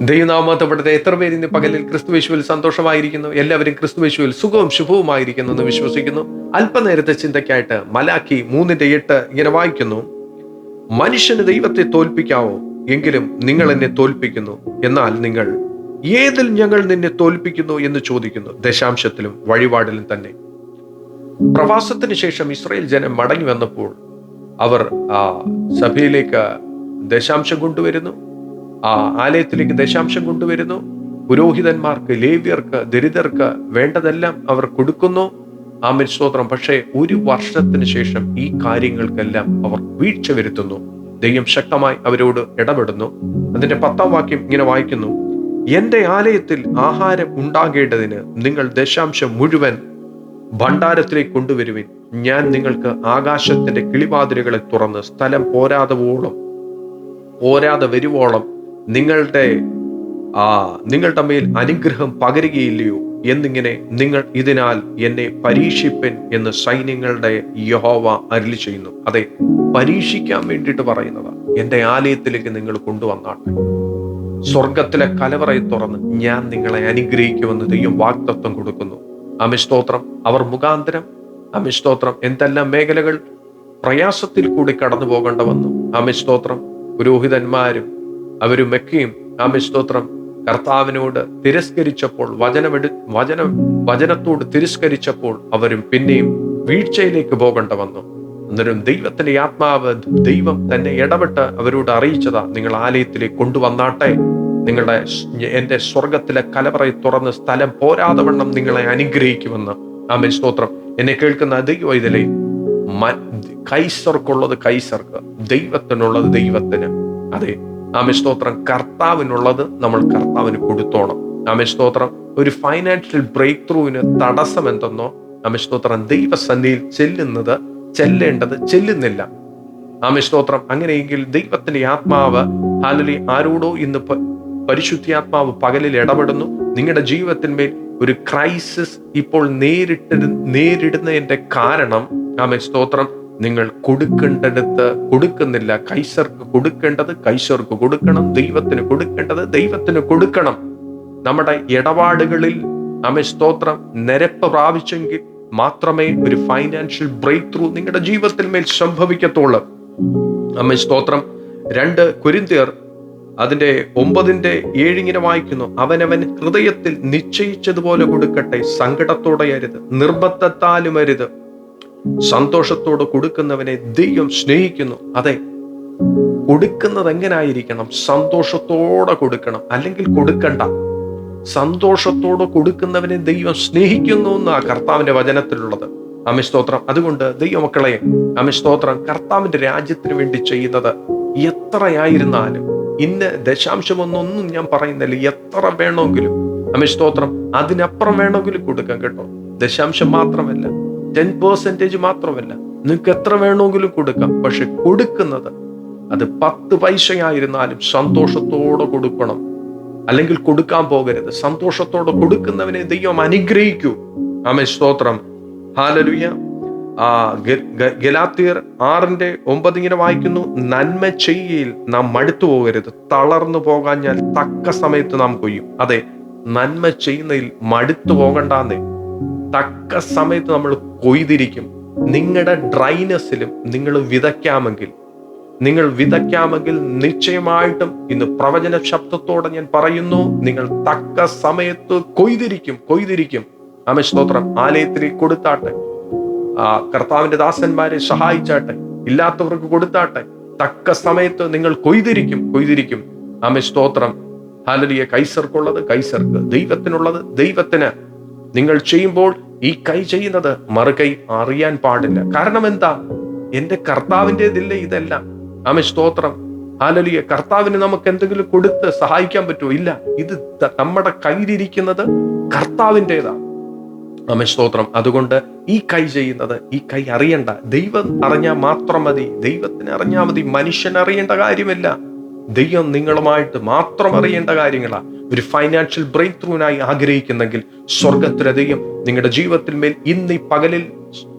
ദൈവനാമത്തപ്പെടുത്ത എത്ര പേര് ഇന്ന് പകലിൽ ക്രിസ്തുവേശുവിൽ സന്തോഷമായിരിക്കുന്നു? എല്ലാവരും ക്രിസ്തുവേശുവിൽ സുഖവും ശുഭവുമായിരിക്കുന്നു എന്ന് വിശ്വസിക്കുന്നു. അല്പനേരത്തെ ചിന്തയ്ക്കായിട്ട് മലാക്കി മൂന്നിന്റെ എട്ട് ഇങ്ങനെ വായിക്കുന്നു. മനുഷ്യന് ദൈവത്തെ തോൽപ്പിക്കാവോ? എങ്കിലും നിങ്ങൾ എന്നെ തോൽപ്പിക്കുന്നു. എന്നാൽ നിങ്ങൾ ഏതിൽ ഞങ്ങൾ നിന്നെ തോൽപ്പിക്കുന്നു എന്ന് ചോദിക്കുന്നു? ദശാംശത്തിലും വഴിപാടിലും തന്നെ. പ്രവാസത്തിന് ശേഷം ഇസ്രയേൽ ജനം മടങ്ങി വന്നപ്പോൾ അവർ ആ സഭയിലേക്ക് ദശാംശം കൊണ്ടുവരുന്നു. ആ ആലയത്തിലേക്ക് ദശാംശം കൊണ്ടുവരുന്നു. പുരോഹിതന്മാർക്ക് ലേവ്യർക്ക് ദരിദ്രർക്ക് വേണ്ടതെല്ലാം അവർ കൊടുക്കുന്നു. ആമൻ. സ്തോത്രം. പക്ഷേ ഒരു വർഷത്തിന് ശേഷം ഈ കാര്യങ്ങൾക്കെല്ലാം അവർ വീഴ്ച വരുത്തുന്നു. ദൈവം ശക്തമായി അവരോട് ഇടപെടുന്നു. അതിന്റെ പത്താം വാക്യം ഇങ്ങനെ വായിക്കുന്നു. എന്റെ ആലയത്തിൽ ആഹാരം ഉണ്ടാകേണ്ടതിന് നിങ്ങൾ ദശാംശം മുഴുവൻ ഭണ്ഡാരത്തിലേക്ക് കൊണ്ടുവരുവിൻ. ഞാൻ നിങ്ങൾക്ക് ആകാശത്തിന്റെ കിളിവാതിലുകളെ തുറന്ന് സ്ഥലം പോരാതവോളം പോരാതെ വരുവോളം നിങ്ങളുടെ ആ നിങ്ങളുടെ മേൽ അനുഗ്രഹം പകരുകയില്ലയോ എന്നിങ്ങനെ നിങ്ങൾ ഇതിനാൽ എന്നെ പരീക്ഷിപ്പൻ എന്ന് സൈന്യങ്ങളുടെ യഹോവ അരുളി ചെയ്യുന്നു. അതെ പരീക്ഷിക്കാൻ വേണ്ടിയിട്ട് പറയുന്നതാ എന്റെ ആലയത്തിലേക്ക് നിങ്ങൾ കൊണ്ടുവന്നാട്ടെ. സ്വർഗത്തിലെ കലവറയെ തുറന്ന് ഞാൻ നിങ്ങളെ അനുഗ്രഹിക്കുമെന്ന് ദൈവം വാക്തത്വം കൊടുക്കുന്നു. അമിസ്തോത്രം അവർ മുഖാന്തരം അമിസ്തോത്രം എന്തെല്ലാം മേഖലകൾ പ്രയാസത്തിൽ കൂടി കടന്നു പോകേണ്ട വന്നു അമിസ്തോത്രം പുരോഹിതന്മാരും അവരും മെക്കയും ആമിസ്തോത്രം കർത്താവിനോട് തിരസ്കരിച്ചപ്പോൾ വചനമെടു വചനം വചനത്തോട് തിരസ്കരിച്ചപ്പോൾ അവരും പിന്നെയും വീഴ്ചയിലേക്ക് പോകേണ്ട വന്നു. അന്നേരം ദൈവത്തിന്റെ ആത്മാവ് ദൈവം തന്നെ ഇടപെട്ട് അവരോട് അറിയിച്ചതാ നിങ്ങൾ ആലയത്തിലേക്ക് കൊണ്ടുവന്നാട്ടെ. നിങ്ങളുടെ എന്റെ സ്വർഗത്തിലെ കലവറയെ തുറന്ന് സ്ഥലം പോരാതെ വണ്ണം നിങ്ങളെ അനുഗ്രഹിക്കുമെന്ന്. ആമേൻ സ്തോത്രം. എന്നെ കേൾക്കുന്ന ദൈവം ഇതിലെ കൈസർക്കുള്ളത് കൈസർക്ക് ദൈവത്തിനുള്ളത് ദൈവത്തിന്. അതെ ആമേ സ്തോത്രം കർത്താവിനുള്ളത് നമ്മൾ കർത്താവിന് കൊടുത്തോണം. ആമേ സ്തോത്രം ഒരു ഫൈനാൻഷ്യൽ ബ്രേക്ക് ത്രൂവിന് തടസ്സം എന്തെന്നോ ആമേ സ്തോത്രം ദൈവസന്ധിയിൽ ചെല്ലുന്നത് ചെല്ലേണ്ടത് ചെല്ലുന്നില്ല. ആമേ സ്തോത്രം അങ്ങനെയെങ്കിൽ ദൈവത്തിന്റെ ആത്മാവ് ഹാലലി ആരോടോ ഇന്ന് പരിശുദ്ധാത്മാവ് പകലിൽ ഇടപെടുന്നു. നിങ്ങളുടെ ജീവിതത്തിന്മേൽ ഒരു ക്രൈസിസ് ഇപ്പോൾ നേരിട്ട് നേരിടുന്നതിന്റെ കാരണം ആമേ സ്തോത്രം നിങ്ങൾ കൊടുക്കേണ്ടടുത്ത് കൊടുക്കുന്നില്ല. കൈസർക്ക് കൊടുക്കേണ്ടത് കൈസർക്ക് കൊടുക്കണം. ദൈവത്തിന് കൊടുക്കേണ്ടത് ദൈവത്തിന് കൊടുക്കണം. നമ്മുടെ ഇടപാടുകളിൽ അമേ സ്തോത്രം നിരപ്പ് പ്രാപിച്ചെങ്കിൽ മാത്രമേ ഒരു ഫൈനാൻഷ്യൽ ബ്രേക്ക് ത്രൂ നിങ്ങളുടെ ജീവിതത്തിൽ മേൽ സംഭവിക്കത്തുള്ളൂ. അമ്മ സ്തോത്രം രണ്ട് കുരിന്തിയർ അതിന്റെ ഒമ്പതിന്റെ ഏഴിങ്ങനെ വായിക്കുന്നു. അവനവൻ ഹൃദയത്തിൽ നിശ്ചയിച്ചതുപോലെ കൊടുക്കട്ടെ. സങ്കടത്തോടെ അരുത് നിർബന്ധത്താലും അരുത് സന്തോഷത്തോടെ കൊടുക്കുന്നവനെ ദൈവം സ്നേഹിക്കുന്നു. അതെ കൊടുക്കുന്നത് എങ്ങനായിരിക്കണം? സന്തോഷത്തോടെ കൊടുക്കണം. അല്ലെങ്കിൽ കൊടുക്കണ്ട. സന്തോഷത്തോടെ കൊടുക്കുന്നവനെ ദൈവം സ്നേഹിക്കുന്നു എന്നാ കർത്താവിന്റെ വചനത്തിലുള്ളത്. അമിസ്തോത്രം അതുകൊണ്ട് ദൈവമക്കളെ അമിസ്തോത്രം കർത്താവിന്റെ രാജ്യത്തിന് വേണ്ടി ചെയ്യുന്നത് എത്രയായിരുന്നാലും ഇന്ന് ദശാംശമൊന്നൊന്നും ഞാൻ പറയുന്നില്ല. എത്ര വേണമെങ്കിലും അമിസ്തോത്രം അതിനപ്പുറം വേണമെങ്കിലും കൊടുക്കാം കേട്ടോ. ദശാംശം മാത്രമല്ല. ടെൻ പെർസെന്റേജ് മാത്രമല്ല. നിങ്ങൾക്ക് എത്ര വേണമെങ്കിലും കൊടുക്കാം. പക്ഷെ കൊടുക്കുന്നത് അത് പത്ത് പൈസയായിരുന്നാലും സന്തോഷത്തോടെ കൊടുക്കണം. അല്ലെങ്കിൽ കൊടുക്കാൻ പോകരുത്. സന്തോഷത്തോടെ കൊടുക്കുന്നവനെ ദൈവം അനുഗ്രഹിക്കൂ. ആമേ സ്തോത്രം. ഹാലലുയ ആ ഗലാത്തിയർ ആറിന്റെ ഒമ്പത് ഇങ്ങനെ വായിക്കുന്നു. നന്മ ചെയ്യയിൽ നാം മടുത്തു പോകരുത്. തളർന്നു പോകാൻ ഞാൻ തക്ക സമയത്ത് നാം കൊയ്യും. അതെ നന്മ ചെയ്യുന്നതിൽ മടുത്തു പോകണ്ടെന്നേ തക്ക സമയത്ത് നമ്മൾ കൊയ്തിരിക്കും. നിങ്ങളുടെ ഡ്രൈനസിലും നിങ്ങൾ വിതയ്ക്കാമെങ്കിൽ നിങ്ങൾ വിതയ്ക്കാമെങ്കിൽ നിശ്ചയമായിട്ടും ഇന്ന് പ്രവചന ശബ്ദത്തോടെ ഞാൻ പറയുന്നു നിങ്ങൾ തക്ക സമയത്ത് കൊയ്തിരിക്കും കൊയ്തിരിക്കും. ആമേ സ്തോത്രം. ആലയത്തിൽ കൊടുത്താട്ടെ. ആ കർത്താവിന്റെ ദാസന്മാരെ സഹായിച്ചാട്ടെ. ഇല്ലാത്തവർക്ക് കൊടുത്താട്ടെ. തക്ക സമയത്ത് നിങ്ങൾ കൊയ്തിരിക്കും കൊയ്തിരിക്കും. ആമേ സ്തോത്രം. ഹാലലിയ കൈസർക്കുള്ളത് കൈസർക്ക് ദൈവത്തിനുള്ളത് ദൈവത്തിന്. നിങ്ങൾ ചെയ്യുമ്പോൾ ഈ കൈ ചെയ്യുന്നത് മറുകൈ അറിയാൻ പാടില്ല. കാരണം എന്താ? എന്റെ കർത്താവിന്റെതില്ലേ ഇതെല്ലാം? ആമേ സ്തോത്രം. ഹാലലിയ കർത്താവിന് നമുക്ക് എന്തെങ്കിലും കൊടുത്ത് സഹായിക്കാൻ പറ്റുമോ? ഇല്ല. ഇത് നമ്മുടെ കയ്യിലിരിക്കുന്നത് കർത്താവിന്റെതാണ് ആമേ സ്തോത്രം. അതുകൊണ്ട് ഈ കൈ ചെയ്യുന്നത് ഈ കൈ അറിയണ്ട. ദൈവം അറിഞ്ഞാൽ മാത്രം മതി. ദൈവത്തിന് അറിഞ്ഞാൽ മതി. മനുഷ്യൻ അറിയേണ്ട കാര്യമില്ല. ദൈവം നിങ്ങളുമായിട്ട് മാത്രം അറിയേണ്ട കാര്യങ്ങളാണ് ഒരു ഫൈനാൻഷ്യൽ ബ്രേക്ക് ത്രൂവിനായി ആഗ്രഹിക്കുന്നെങ്കിൽ സ്വർഗത്തിലെ ദൈവം നിങ്ങളുടെ ജീവിതത്തിൽ മേൽ ഇന്ന് ഈ പകലിൽ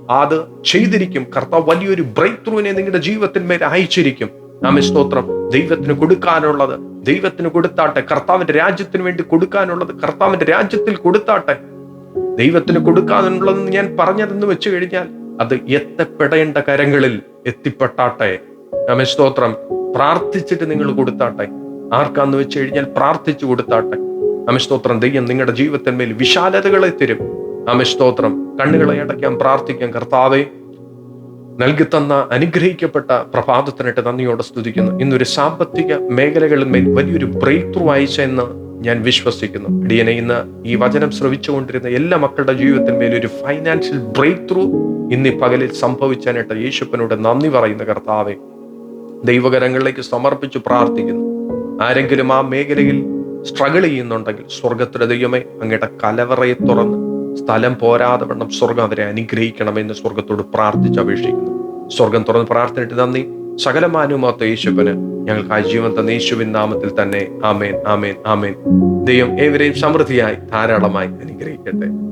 അത് ചെയ്തിരിക്കും. കർത്താവ് വലിയൊരു ബ്രേക്ക് ത്രൂവിനെ നിങ്ങളുടെ ജീവിതത്തിൽ മേൽ അയച്ചിരിക്കും. നാം സ്തോത്രം. ദൈവത്തിന് കൊടുക്കാനുള്ളത് ദൈവത്തിന് കൊടുത്താട്ടെ. കർത്താവിന്റെ രാജ്യത്തിന് വേണ്ടി കൊടുക്കാനുള്ളത് കർത്താവിന്റെ രാജ്യത്തിൽ കൊടുത്താട്ടെ. ദൈവത്തിന് കൊടുക്കാനുള്ളതെന്ന് ഞാൻ പറഞ്ഞതെന്ന് വെച്ചു കഴിഞ്ഞാൽ അത് എത്തപ്പെടേണ്ട കരങ്ങളിൽ എത്തിപ്പെട്ടാട്ടെ. ആമേ സ്തോത്രം. പ്രാർത്ഥിച്ചിട്ട് നിങ്ങൾ കൊടുത്താട്ടെ? ആർക്കാന്ന് വെച്ച് കഴിഞ്ഞാൽ പ്രാർത്ഥിച്ചു കൊടുത്താട്ടെ? സ്തോത്രം. ദൈവം നിങ്ങളുടെ ജീവിതത്തിന്മേൽ വിശാലതകളെ തരും. അമസ്തോത്രം കണ്ണുകളെ അടയ്ക്കാൻ പ്രാർത്ഥിക്കാം കർത്താവെ നൽകി തന്ന അനുഗ്രഹിക്കപ്പെട്ട പ്രഭാതത്തിനായിട്ട് നന്ദിയോടെ സ്തുതിക്കുന്നു. ഇന്നൊരു സാമ്പത്തിക മേഖലകളിന്മേൽ വലിയൊരു ബ്രേക്ക് ത്രൂ അയച്ചെന്ന് ഞാൻ വിശ്വസിക്കുന്നു. ഡിയനെ ഇന്ന് ഈ വചനം ശ്രവിച്ചുകൊണ്ടിരുന്ന എല്ലാ മക്കളുടെ ജീവിതത്തിന്മേൽ ഒരു ഫൈനാൻഷ്യൽ ബ്രേക്ക് ത്രൂ ഇന്ന് പകലിൽ സംഭവിച്ചാനായിട്ട് യേശുപ്പനോട് നന്ദി പറയുന്ന കർത്താവെ. ദൈവകരങ്ങളിലേക്ക് സമർപ്പിച്ച് പ്രാർത്ഥിക്കുന്നു. ആരെങ്കിലും ആ മേഖലയിൽ സ്ട്രഗിൾ ചെയ്യുന്നുണ്ടെങ്കിൽ സ്വർഗത്തിലെ ദൈവമേ അങ്ങയുടെ കലവറയെ തുറന്ന് സ്ഥലം പോരാതെ വണ്ണം സ്വർഗം അവരെ അനുഗ്രഹിക്കണമെന്ന് സ്വർഗത്തോട് പ്രാർത്ഥിച്ച് അപേക്ഷിക്കുന്നു. സ്വർഗം തുറന്ന് പ്രാർത്ഥനയിട്ട് നന്ദി. സകലമാനുമാത്ത യേശുവിന് ഞങ്ങൾക്ക് ആ ജീവൻ തന്ന യേശുവിൻ നാമത്തിൽ തന്നെ ആമേൻ ആമേൻ ആമേൻ. ദൈവം ഏവരെയും സമൃദ്ധിയായി ധാരാളമായി അനുഗ്രഹിക്കട്ടെ.